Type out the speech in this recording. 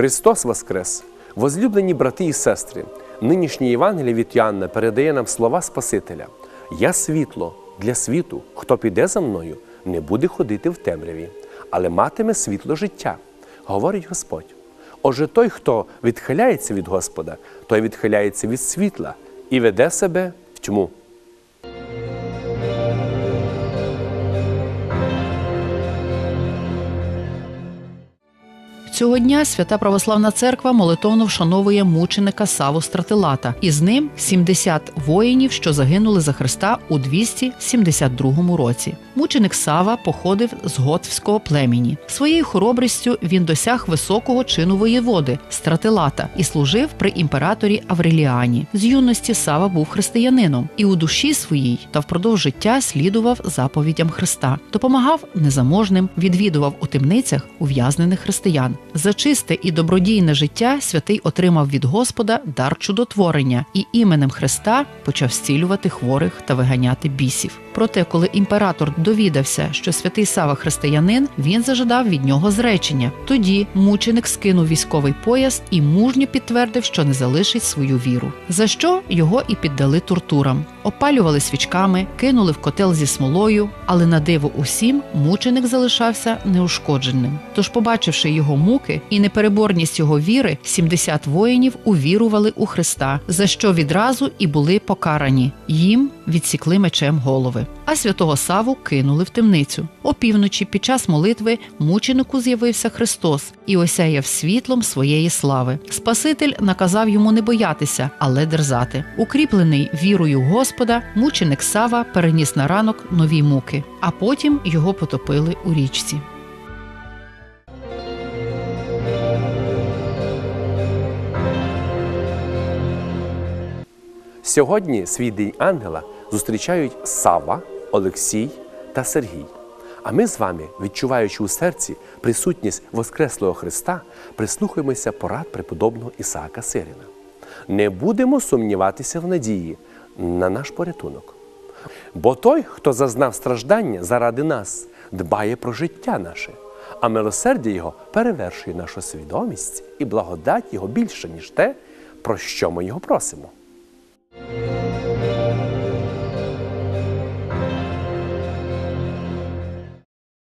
Христос Воскрес! Возлюблені брати і сестри, нинішнє Євангеліє від Йоанна передає нам слова Спасителя: Я світло для світу, хто піде за мною, не буде ходити в темряві, але матиме світло життя, говорить Господь. Отже, той, хто відхиляється від Господа, той відхиляється від світла і веде себе в тьму. Цього дня свята православна церква молитовно вшановує мученика Саву Стратилата, і з ним 70 воїнів, що загинули за Христа у 272 році. Мученик Сава походив з готвського племені. Своєю хоробрістю він досяг високого чину воєводи Стратилата і служив при імператорі Авреліані. З юності Сава був християнином і у душі своїй та впродовж життя слідував заповідям Христа, допомагав незаможним, відвідував у темницях ув'язнених християн. За чисте і добродійне життя святий отримав від Господа дар чудотворення і іменем Христа почав зцілювати хворих та виганяти бісів. Проте, коли імператор довідався, що святий Сава християнин, він зажадав від нього зречення. Тоді мученик скинув військовий пояс і мужньо підтвердив, що не залишить свою віру. За що його і піддали тортурам, опалювали свічками, кинули в котел зі смолою, але на диво усім мученик залишався неушкодженим. Тож, побачивши його муки і непереборність його віри, 70 воїнів увірували у Христа, за що відразу і були покарані. Їм відсікли мечем голови. А святого Саву кинули в темницю. Опівночі, під час молитви, мученику з'явився Христос і осяяв світлом своєї слави. Спаситель наказав йому не боятися, але дерзати. Укріплений вірою Господа, мученик Сава переніс на ранок нові муки, а потім його потопили у річці. Сьогодні свій день ангела зустрічають Сава, Олексій та Сергій. А ми з вами, відчуваючи у серці присутність Воскреслого Христа, прислухаємося порад преподобного Ісаака Сирина. Не будемо сумніватися в надії на наш порятунок. Бо той, хто зазнав страждання заради нас, дбає про життя наше, а милосердя Його перевершує нашу свідомість і благодать Його більше, ніж те, про що ми його просимо.